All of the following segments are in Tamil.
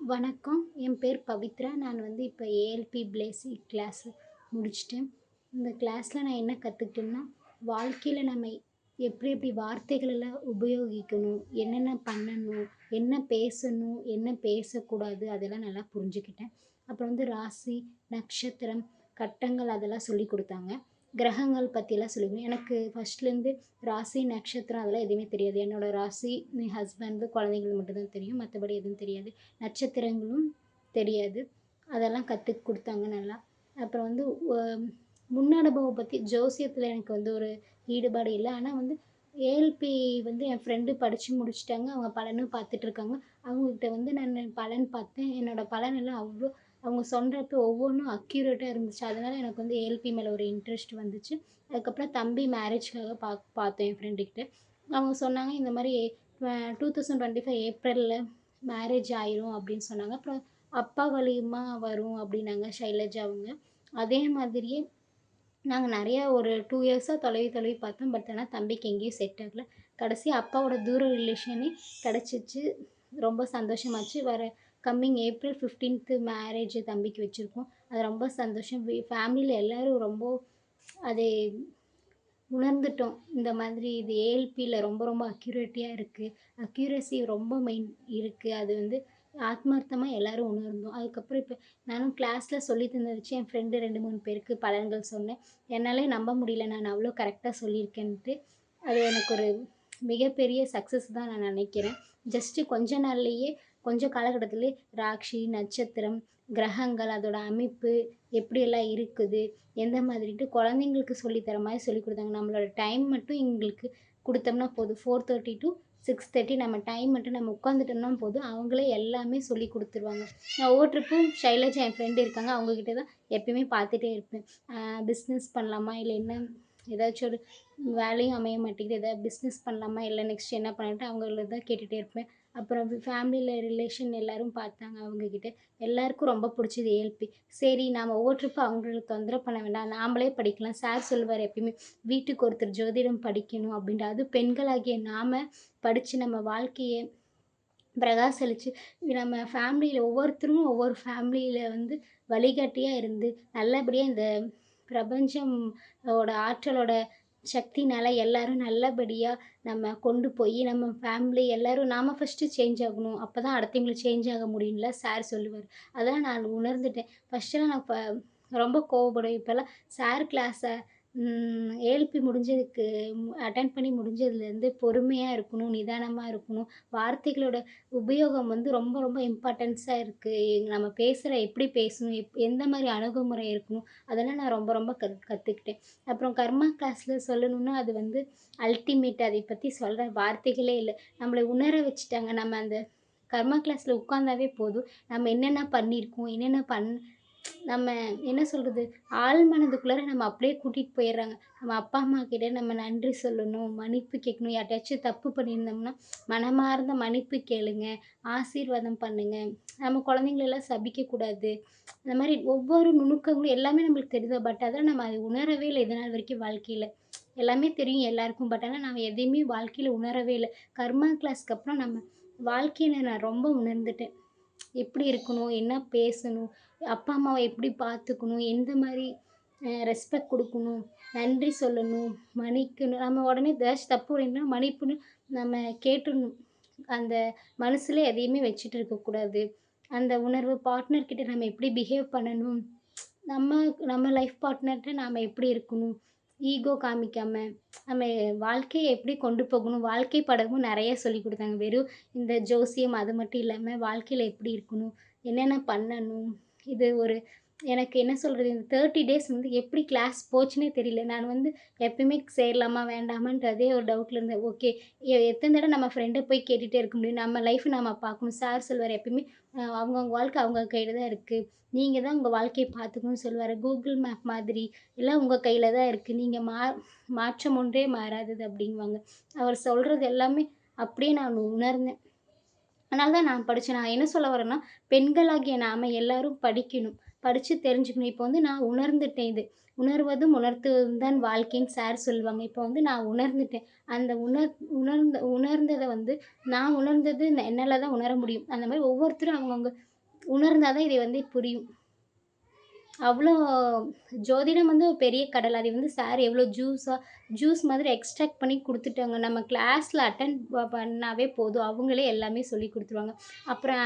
வணக்கம். என் பேர் பவித்ரா. நான் வந்து இப்போ ஏஎல்பி பேசிக் கிளாஸ் முடிச்சிட்டேன். இந்த கிளாஸில் நான் என்ன கற்றுக்கிட்டேன்னா வாழ்க்கையில் நம்ம எப்படி எப்படி வார்த்தைகளெல்லாம் உபயோகிக்கணும் என்னென்ன பண்ணணும் என்ன பேசணும் என்ன பேசக்கூடாது அதெல்லாம் நல்லா புரிஞ்சுக்கிட்டேன். அப்புறம் வந்து ராசி நட்சத்திரம் கட்டங்கள் அதெல்லாம் சொல்லி கொடுத்தாங்க. கிரகங்கள் பற்றியெல்லாம் சொல்லிக்கணும். எனக்கு ஃபஸ்ட்லேருந்து ராசி நட்சத்திரம் அதெல்லாம் எதுவுமே தெரியாது. என்னோடய ராசி ஹஸ்பண்டு குழந்தைங்களுக்கு மட்டும்தான் தெரியும். மற்றபடி எதுவும் தெரியாது. நட்சத்திரங்களும் தெரியாது. அதெல்லாம் கற்றுக் கொடுத்தாங்க நல்லா. அப்புறம் வந்து முன் அனுபவம் பற்றி ஜோசியத்தில் எனக்கு வந்து ஒரு ஈடுபாடு இல்லை. ஆனால் வந்து ஏஎல்பி வந்து என் ஃப்ரெண்டு படித்து முடிச்சுட்டாங்க. அவங்க பலனும் பார்த்துட்ருக்காங்க அவங்கக்கிட்ட வந்து நான் பலன் பார்த்தேன். என்னோடய பலன் எல்லாம் அவ்வளோ அவங்க சொல்கிறப்ப ஒவ்வொன்றும் அக்யூரேட்டாக இருந்துச்சு. அதனால் எனக்கு வந்து ஏஎல்பி மேலே ஒரு இன்ட்ரெஸ்ட் வந்துச்சு. அதுக்கப்புறம் தம்பி மேரேஜ்க்காக பா பார்த்தேன் என் ஃப்ரெண்டுக்கிட்ட அவங்க சொன்னாங்க இந்த மாதிரி டூ தௌசண்ட் டுவெண்ட்டி ஃபைவ் ஏப்ரலில் மேரேஜ் ஆயிரும் அப்படின்னு சொன்னாங்க. அப்புறம் அப்பா வழியுமா வரும் அப்படின்னாங்க ஷைலஜா அவங்க. அதே மாதிரியே நாங்கள் நிறையா ஒரு டூ இயர்ஸாக தொலைவி தொலைவி பார்த்தோம். பட் ஆனால் தம்பிக்கு எங்கேயும் செட் ஆகலை. கடைசி அப்பாவோட தூர ரிலேஷனே கிடச்சிச்சு. ரொம்ப சந்தோஷமாச்சு. வர கம்மிங் ஏப்ரல் ஃபிஃப்டீன்த்து மேரேஜ் தம்பிக்கு வச்சுருக்கோம். அது ரொம்ப சந்தோஷம். ஃபேமிலியில் எல்லோரும் ரொம்ப அதை உணர்ந்துட்டோம். இந்த மாதிரி இது ஏஎல்பியில் ரொம்ப ரொம்ப அக்யூரேட்டியாக இருக்குது அக்யூரசி ரொம்ப மெயின் இருக்குது அது வந்து ஆத்மார்த்தமாக எல்லோரும் உணர்ந்தோம். அதுக்கப்புறம் இப்போ நானும் கிளாஸில் சொல்லி தந்த வச்சு என் ஃப்ரெண்டு ரெண்டு மூணு பேருக்கு பலன்கள் சொன்னேன். என்னாலே நம்ப முடியல. நான் அவ்வளோ கரெக்டாக சொல்லியிருக்கேன்ட்டு. அது எனக்கு ஒரு மிகப்பெரிய சக்ஸஸ் தான் நான் நினைக்கிறேன். ஜஸ்ட்டு கொஞ்ச நாள்லேயே கொஞ்சம் காலகட்டத்திலே ராட்சி நட்சத்திரம் கிரகங்கள் அதோட அமைப்பு எப்படியெல்லாம் இருக்குது எந்த மாதிரிட்டு குழந்தைங்களுக்கு சொல்லித்தர மாதிரி சொல்லி கொடுத்தாங்க. நம்மளோட டைம் மட்டும் எங்களுக்கு கொடுத்தோம்னா போதும். Four thirty to six thirty நம்ம டைம் மட்டும் நம்ம உட்காந்துட்டோம்னா போதும். அவங்களே எல்லாமே சொல்லி கொடுத்துருவாங்க. நான் ஒவ்வொரு ட்ரிப்பும் ஷைலஜா என் ஃப்ரெண்டு இருக்காங்க. அவங்கக்கிட்ட தான் எப்பயுமே பார்த்துட்டே இருப்பேன். பிஸ்னஸ் பண்ணலாமா இல்லை என்ன? ஏதாச்சும் ஒரு வேலையும் அமைய மாட்டேங்குது. எதாவது பிஸ்னஸ் பண்ணலாமா இல்லை நெக்ஸ்ட் என்ன பண்ணிட்டு அவங்கள தான் கேட்டுகிட்டே இருப்பேன். அப்புறம் ஃபேமிலியில் ரிலேஷன் எல்லோரும் பார்த்தாங்க அவங்கக்கிட்ட எல்லாருக்கும் ரொம்ப பிடிச்சது ஏஎல்பி சரி நாம் ஒவ்வொரு ட்ரிப்பு அவங்களுக்கு தொந்தரவு பண்ண வேண்டாம். நாமளே படிக்கலாம். சார் சொல்லுவார் எப்பயுமே வீட்டுக்கு ஒருத்தர் ஜோதிடம் படிக்கணும் அப்படின்ட்டு. அது பெண்களாகிய நாம் படித்து நம்ம வாழ்க்கையை பிரகாசளித்து நம்ம ஃபேமிலியில் ஒவ்வொருத்தரும் ஒவ்வொரு ஃபேமிலியில் வந்து வழிகாட்டியாக இருந்து நல்லபடியாக இந்த பிரபஞ்சம் ஓட ஆற்றலோட சக்தினால் எல்லோரும் நல்லபடியாக நம்ம கொண்டு போய் நம்ம ஃபேமிலி எல்லாரும் நாம் ஃபஸ்ட்டு சேஞ்ச் ஆகணும். அப்போ தான் அடுத்தவங்களுக்கு சேஞ்ச் ஆக முடியும்ல சார் சொல்லுவார். அதெல்லாம் நான் உணர்ந்துட்டேன். ஃபஸ்ட்டெல்லாம் நான் இப்போ ரொம்ப கோவப்படுவேன் இப்போல்லாம் சார் கிளாஸை ஏஎல்பி முடிஞ்சதுக்கு அட்டன் பண்ணி முடிஞ்சதுலேருந்து பொறுமையாக இருக்கணும் நிதானமாக இருக்கணும். வார்த்தைகளோட உபயோகம் வந்து ரொம்ப ரொம்ப இம்பார்ட்டன்ஸாக இருக்குது நம்ம பேசுகிற எப்படி பேசணும் எப் எந்த மாதிரி அணுகுமுறை இருக்கணும் அதெல்லாம் நான் ரொம்ப ரொம்ப க கற்றுக்கிட்டேன் அப்புறம் கர்மா கிளாஸில் சொல்லணும்னா அது வந்து அல்டிமேட் அதை பற்றி சொல்கிற வார்த்தைகளே இல்லை. நம்மளை உணர வச்சுட்டாங்க. நம்ம அந்த கர்மா கிளாஸில் உட்காந்தாவே போதும். நம்ம என்னென்ன பண்ணியிருக்கோம் என்னென்ன பண் நம்ம என்ன சொல்கிறது ஆள் மனதுக்குள்ளார நம்ம அப்படியே கூட்டிகிட்டு போயிடுறாங்க. நம்ம அப்பா அம்மா கிட்டே நம்ம நன்றி சொல்லணும் மன்னிப்பு கேட்கணும். யார்ட்டாச்சும் தப்பு பண்ணியிருந்தோம்னா மனமார்ந்த மன்னிப்பு கேளுங்க ஆசீர்வாதம் பண்ணுங்கள் நம்ம குழந்தைங்களெல்லாம் சபிக்கக்கூடாது. அந்த மாதிரி ஒவ்வொரு நுணுக்கங்களும் எல்லாமே நம்மளுக்கு தெரியுது. பட் அதெல்லாம் நம்ம அதை உணரவே இல்லை இதனால் வரைக்கும் வாழ்க்கையில். எல்லாமே தெரியும் எல்லாருக்கும். பட் ஆனால் நம்ம எதையுமே வாழ்க்கையில் உணரவே இல்லை. கர்மா கிளாஸ்க்கு அப்புறம் நம்ம வாழ்க்கையில நான் ரொம்ப உணர்ந்துட்டேன். எப்படி இருக்கணும்? என்ன பேசணும்? அப்பா அம்மாவை எப்படி பார்த்துக்கணும்? எந்த மாதிரி ரெஸ்பெக்ட் கொடுக்கணும்? நன்றி சொல்லணும்? மன்னிக்கணும்? நம்ம உடனே ஏதாச்சும் தப்பு பண்ணிட்டோம்னா மன்னிப்புன்னு நம்ம கேட்டுடணும். அந்த மனசில் எதையுமே வச்சுட்டு இருக்கக்கூடாது. அந்த உணர்வு பார்ட்னர்கிட்ட நம்ம எப்படி பிஹேவ் பண்ணணும்? நம்ம நம்ம லைஃப் பார்ட்னர்கிட்ட நாம் எப்படி இருக்கணும்? ஈகோ காமிக்காமல் நம்ம வாழ்க்கையை எப்படி கொண்டு போகணும் வாழ்க்கை படமும் நிறைய சொல்லி கொடுத்தாங்க. வெறும் இந்த ஜோசியம் அது மட்டும் இல்லாமல் வாழ்க்கையில் எப்படி இருக்கணும் என்னென்ன பண்ணணும் இது ஒரு எனக்கு என்ன சொல்கிறது இந்த தேர்ட்டி டேஸ் வந்து எப்படி கிளாஸ் போச்சுன்னே தெரியல. நான் வந்து எப்பயுமே சேரலாமா வேண்டாமான்றதே ஒரு டவுட்டில் இருந்தேன். ஓகே எத்தனை தடவை நம்ம ஃப்ரெண்டை போய் கேட்டுகிட்டே இருக்க முடியும்? நம்ம லைஃப் நம்ம பார்க்கணும். சார் சொல்வார் எப்பயுமே அவங்கவுங்க வாழ்க்கை அவங்க கையில் தான் இருக்குது நீங்கள் தான் உங்கள் வாழ்க்கையை பார்த்துக்கணும்னு சொல்லுவார் கூகுள் மேப் மாதிரி எல்லாம் உங்கள் கையில் தான் இருக்குது நீங்கள் மா மாற்றம் ஒன்றே மாறாதது அப்படிங்குவாங்க. அவர் சொல்கிறது எல்லாமே அப்படியே நான் உணர்ந்தேன். அதனால தான் நான் படித்தேன் நான் என்ன சொல்ல வரேன்னா பெண்களாகிய நாம் எல்லோரும் படிக்கணும். படித்து தெரிஞ்சுக்கணும். இப்போ வந்து நான் உணர்ந்துட்டேன் இது. உணர்வதும் உணர்த்துவதும் தான் வாழ்க்கைன்னு சார் சொல்லுவாங்க. இப்போ வந்து நான் உணர்ந்துட்டேன். அந்த உணர் உணர்ந்த உணர்ந்ததை வந்து நான் உணர்ந்தது என்னால் தான் உணர முடியும். அந்த மாதிரி ஒவ்வொருத்தரும் அவங்கவுங்க உணர்ந்தால் தான் இதை வந்து புரியும். அவ்வளோ ஜோதிடம் வந்து பெரிய கடல். அது வந்து சார் எவ்வளோ ஜூஸாக ஜூஸ் மாதிரி எக்ஸ்ட்ராக்ட் பண்ணி கொடுத்துட்டாங்க. நம்ம கிளாஸில் அட்டன் பண்ணாவே போதும். அவங்களே எல்லாமே சொல்லி கொடுத்துருவாங்க. அப்புறம்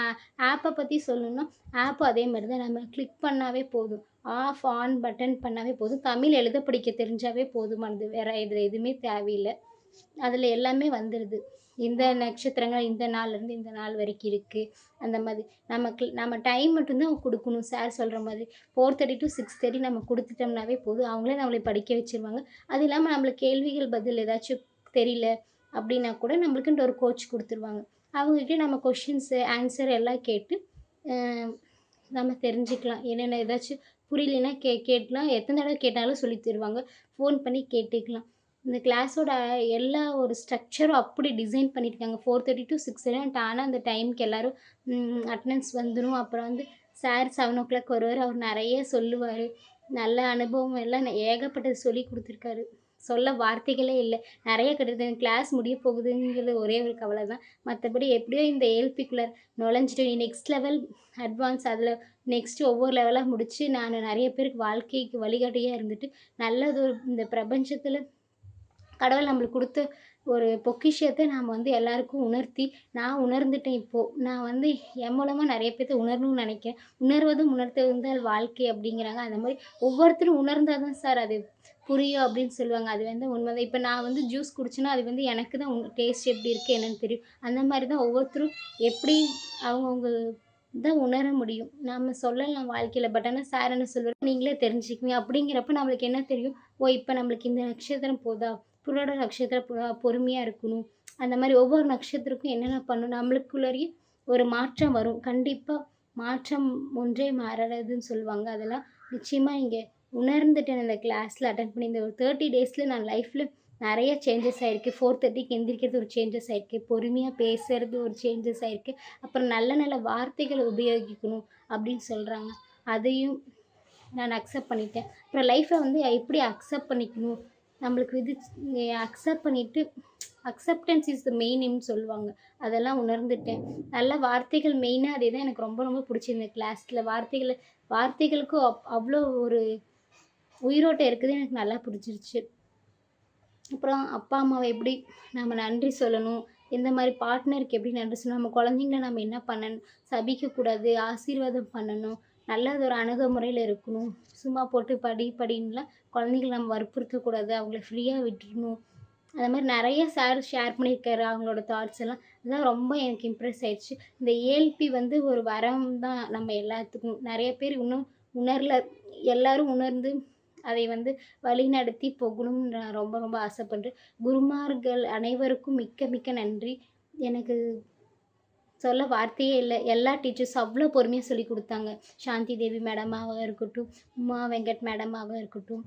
ஆப்பை பற்றி சொல்லணுன்னா ஆப்பும் அதே மாதிரி தான். நம்ம கிளிக் பண்ணாவே போதும். ஆஃப் ஆன் பட்டன் பண்ணாவே போதும். தமிழ் எழுத படிக்க தெரிஞ்சாவே போதுமானது. வேறு இதில் எதுவுமே தேவையில்லை. அதில் எல்லாமே வந்துடுது இந்த நட்சத்திரங்கள் இந்த நாள்லேருந்து இந்த நாள் வரைக்கும் இருக்குது அந்த மாதிரி நமக்கு நம்ம டைம் மட்டும்தான் கொடுக்கணும். சார் சொல்கிற மாதிரி four thirty to six thirty நம்ம கொடுத்துட்டோம்னாவே போதும். அவங்களே நம்மளை படிக்க வச்சுருவாங்க. அது இல்லாமல் நம்மளுக்கு கேள்விகள் பதில் ஏதாச்சும் தெரியல அப்படின்னா கூட நம்மளுக்குன்ட்டு ஒரு கோச் கொடுத்துருவாங்க. அவங்ககிட்ட நம்ம கொஷின்ஸு ஆன்சர் எல்லாம் கேட்டு நம்ம தெரிஞ்சுக்கலாம். என்னென்ன ஏதாச்சும் புரியலன்னா கே கேட்கலாம் எத்தனை தடவை கேட்டாலும் சொல்லி தருவாங்க. ஃபோன் பண்ணி கேட்டுக்கலாம். இந்த கிளாஸோட எல்லா ஒரு ஸ்ட்ரக்சரும் அப்படி டிசைன் பண்ணியிருக்காங்க. Four thirty to six thirty ஆனால் அந்த டைமுக்கு எல்லோரும் அட்டனன்ஸ் வந்துடும் அப்புறம் வந்து சார் செவன் ஓ கிளாக் வருவார். அவர் நிறைய சொல்லுவார். நல்ல அனுபவம் எல்லாம் ஏகப்பட்டது சொல்லி கொடுத்துருக்காரு. சொல்ல வார்த்தைகளே இல்லை. நிறைய கிடையாது கிளாஸ் முடிய போகுதுங்கிறது ஒரே ஒரு கவலை தான். மற்றபடி எப்படியோ இந்த ஏல்பிக்குள்ளே நுழைஞ்சிட்டு நெக்ஸ்ட் லெவல் அட்வான்ஸ் அதில் நெக்ஸ்ட்டு ஒவ்வொரு லெவலாக முடித்து நான் நிறைய பேருக்கு வாழ்க்கைக்கு வழிகாட்டியாக இருந்துட்டு நல்லது இந்த பிரபஞ்சத்தில் கடவுள் நம்மளுக்கு கொடுத்த ஒரு பொக்கிஷத்தை நாம் வந்து எல்லாருக்கும் உணர்த்தி நான் உணர்ந்துட்டேன் இப்போது நான் வந்து என் மூலமாக நிறைய பேர்த்த உணரணும்னு நினைக்கிறேன். உணர்வதும் உணர்த்துவதும் வாழ்க்கை அப்படிங்கிறாங்க. அந்த மாதிரி ஒவ்வொருத்தரும் உணர்ந்தால் தான் சார் அது புரியும் அப்படின்னு சொல்லுவாங்க. அது வந்து உண்மைதான். இப்போ நான் வந்து ஜூஸ் குடிச்சேன்னா அது வந்து எனக்கு தான் டேஸ்ட் எப்படி இருக்குது என்னென்னு தெரியும். அந்த மாதிரி தான் ஒவ்வொருத்தரும் எப்படி அவங்கவுங்க தான் உணர முடியும். நம்ம சொல்லலாம் வாழ்க்கையில். பட் ஆனால் சார் என்ன சொல்வார் நீங்களே தெரிஞ்சுக்குவீங்க. அப்படிங்கிறப்ப நம்மளுக்கு என்ன தெரியும்? ஓ இப்போ நம்மளுக்கு இந்த நட்சத்திரம் போதா? புரோட நட்சத்திரம் பொறுமையாக இருக்கணும். அந்த மாதிரி ஒவ்வொரு நட்சத்திரக்கும் என்னென்ன பண்ணணும்? நம்மளுக்குள்ளேயே ஒரு மாற்றம் வரும். கண்டிப்பாக மாற்றம் ஒன்றே மாறாதுன்னு சொல்லுவாங்க. அதெல்லாம் நிச்சயமாக இங்கே உணர்ந்துட்டேன் இந்த கிளாஸில் அட்டன் பண்ணி. இந்த ஒரு தேர்ட்டி டேஸில் நான் லைஃப்பில் நிறைய சேஞ்சஸ் ஆகிருக்கு ஃபோர் தேர்ட்டிக்கு எந்திரிக்கிறது ஒரு சேஞ்சஸ் ஆகிருக்கு பொறுமையாக பேசுகிறது ஒரு சேஞ்சஸ் ஆகிருக்கு அப்புறம் நல்ல நல்ல வார்த்தைகளை உபயோகிக்கணும் அப்படின்னு சொல்கிறாங்க அதையும் நான் அக்செப்ட் பண்ணிட்டேன். அப்புறம் லைஃப்பை வந்து எப்படி அக்செப்ட் பண்ணிக்கணும்? நம்மளுக்கு விதி அக்செப்ட் பண்ணிவிட்டு அக்செப்டன்ஸ் இஸ் த மெயின்னு சொல்லுவாங்க. அதெல்லாம் உணர்ந்துட்டேன். நல்ல வார்த்தைகள் மெயினாக அதே தான் எனக்கு ரொம்ப ரொம்ப பிடிச்சிருந்தது கிளாஸில் வார்த்தைகளை வார்த்தைகளுக்கும் அப் அவ்வளோ ஒரு உயிரோட்டம் இருக்குது எனக்கு நல்லா பிடிச்சிருச்சு. அப்புறம் அப்பா அம்மாவை எப்படி நம்ம நன்றி சொல்லணும்? இந்த மாதிரி பார்ட்னருக்கு எப்படி நன்றி சொல்லணும்? நம்ம குழந்தைங்கள நம்ம என்ன பண்ணணும்? சபிக்கக்கூடாது ஆசீர்வாதம் பண்ணணும். நல்லது ஒரு அணுகுமுறையில் இருக்கணும். சும்மா போட்டு படி படின்லாம் குழந்தைங்கள நம்ம வற்புறுத்தக்கூடாது அவங்கள ஃப்ரீயாக விட்டுருணும் அந்த மாதிரி நிறைய சார் ஷேர் பண்ணியிருக்காரு. அவங்களோட தாட்ஸ் எல்லாம். அதெல்லாம் ரொம்ப எனக்கு இம்ப்ரெஸ் ஆயிடுச்சு. இந்த ஏல்பி வந்து ஒரு வரம் தான் நம்ம எல்லாத்துக்கும். நிறைய பேர் இன்னும் உணரல எல்லாரும் உணர்ந்து அதை வந்து வழிநடத்தி போகணும்னு நான் ரொம்ப ரொம்ப ஆசைப்படுறேன். குருமார்கள் அனைவருக்கும் மிக்க மிக்க நன்றி. எனக்கு சொல்ல வார்த்தையே இல்லை. எல்லா டீச்சர்ஸும் அவ்வளோ பொறுமையாக சொல்லி கொடுத்தாங்க. சாந்தி தேவி மேடமாக இருக்கட்டும் உமா வெங்கட் மேடமாக இருக்கட்டும்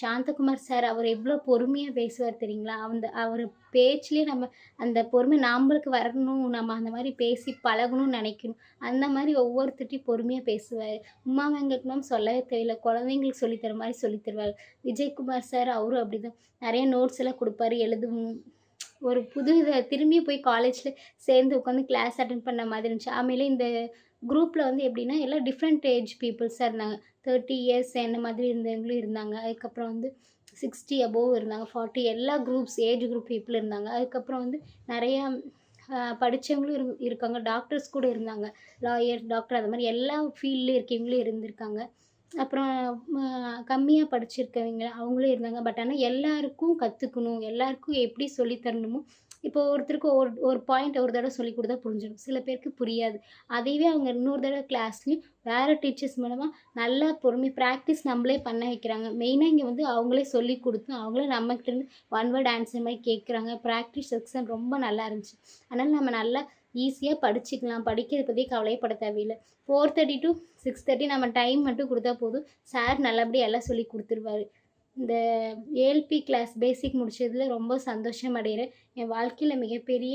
சாந்தகுமார் சார் அவர் எவ்வளோ பொறுமையாக பேசுவார் தெரியுங்களா? அந்த அவர் பேச்சுலேயே நம்ம அந்த பொறுமை நம்மளுக்கு வரணும் நம்ம அந்த மாதிரி பேசி பழகணும்னு நினைக்கணும். அந்த மாதிரி ஒவ்வொருத்திட்டையும் பொறுமையாக பேசுவார். உமா வெங்கட் மேம் சொல்லவே தெரியல குழந்தைங்களுக்கு சொல்லித்தர மாதிரி சொல்லித்தருவார் விஜயகுமார் சார் அவரும் அப்படி தான் நிறைய நோட்ஸ் எல்லாம் கொடுப்பாரு எழுதுவும் ஒரு புது இதை திரும்பி போய் காலேஜில் சேர்ந்து உட்காந்து கிளாஸ் அட்டன் பண்ண மாதிரி இருந்துச்சு. ஆமையில இந்த குரூப்பில் வந்து எப்படின்னா எல்லாம் டிஃப்ரெண்ட் ஏஜ் பீப்புள்ஸாக இருந்தாங்க. தேர்ட்டி இயர்ஸ் என்ன மாதிரி இருந்தவங்களும் இருந்தாங்க. அதுக்கப்புறம் வந்து சிக்ஸ்டி அபோவ் இருந்தாங்க. ஃபார்ட்டி எல்லா குரூப்ஸ் ஏஜ் குரூப் பீப்புள் இருந்தாங்க. அதுக்கப்புறம் வந்து நிறையா படித்தவங்களும் இரு இருக்காங்க. டாக்டர்ஸ் கூட இருந்தாங்க. லாயர் டாக்டர் அது மாதிரி எல்லா ஃபீல்டில் இருக்கவங்களும் இருந்திருக்காங்க. அப்புறம் கம்மியாக படிச்சிருக்கவங்க அவங்களும் இருந்தாங்க. பட் ஆனால் எல்லாருக்கும் கற்றுக்கணும் எல்லாருக்கும் எப்படி சொல்லித்தரணுமோ இப்போ ஒருத்தருக்கு ஒரு ஒரு பாயிண்ட் ஒரு தடவை சொல்லி கொடுத்தா புரிஞ்சிடும் சில பேருக்கு புரியாது. அதையவே அவங்க இன்னொரு தடவை கிளாஸ்லேயும் வேறு டீச்சர்ஸ் மூலமாக நல்லா பொறுமை ப்ராக்டிஸ் நம்மளே பண்ண வைக்கிறாங்க. மெயினாக இங்கே வந்து அவங்களே சொல்லி கொடுத்து அவங்களே நம்மக்கிட்டேருந்து ஒன் வேர்ட் ஆன்சர் மாதிரி கேட்குறாங்க ப்ராக்டிஸ் செக்ஷன் ரொம்ப நல்லா இருந்துச்சு. அதனால் நம்ம நல்லா ஈஸியாக படிச்சுக்கலாம். படிக்கிறது பற்றி கவலைப்பட தேவையில்லை. Four thirty to six thirty நம்ம டைம் மட்டும் கொடுத்தா போதும். சார் நல்லபடியாக எல்லாம் சொல்லி கொடுத்துருவாரு. இந்த ஏஎல்பி கிளாஸ் பேசிக் முடிச்சதில் ரொம்ப சந்தோஷம் அடைகிறேன் என் வாழ்க்கையில் மிகப்பெரிய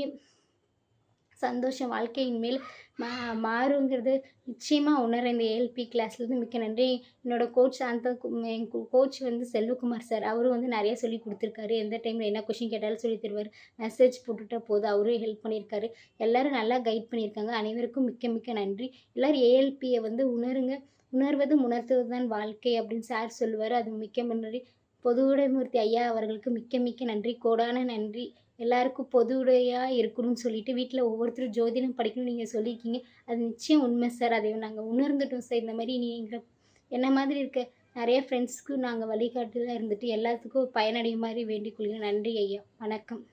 சந்தோஷம் வாழ்க்கையின் மேல் மா மாறுங்கிறது நிச்சயமாக உணர இந்த ஏஎல்பி கிளாஸ்லேருந்து மிக்க நன்றி. என்னோட கோச் அந்த என் கோச் வந்து செல்வகுமார் சார் அவரும் வந்து நிறைய சொல்லி கொடுத்துருக்காரு. எந்த டைமில் என்ன கொஷின் கேட்டாலும் சொல்லி தருவார். மெசேஜ் போட்டுட்டா போது அவரும் ஹெல்ப் பண்ணியிருக்காரு. எல்லாரும் நல்லா கைட் பண்ணியிருக்காங்க. அனைவருக்கும் மிக்க மிக்க நன்றி. எல்லோரும் ஏஎல்பியை வந்து உணருங்க. உணர்வது உணர்த்துவது தான் வாழ்க்கை அப்படின்னு சார் சொல்லுவார். அது மிக்க நன்றி. பொதுவுடைமூர்த்தி ஐயா அவர்களுக்கு மிக்க மிக்க நன்றி. கோடான நன்றி. எல்லாருக்கும் பொதுவுடையாக இருக்கணும்னு சொல்லிட்டு வீட்டில் ஒவ்வொருத்தரும் ஜோதிடம் படிக்கணும்னு நீங்கள் சொல்லியிருக்கீங்க. அது நிச்சயம் உண்மை சார். அதை நாங்கள் உணர்ந்துட்டோம் சார். இந்த மாதிரி நீங்கள் என்ன மாதிரி இருக்க? நிறைய ஃப்ரெண்ட்ஸ்க்கு நாங்கள் வழிகாட்டுதலாக இருந்துட்டு எல்லாத்துக்கும் பயனடைய மாதிரி வேண்டிக் கொள்கிறேன். நன்றி ஐயா. வணக்கம்.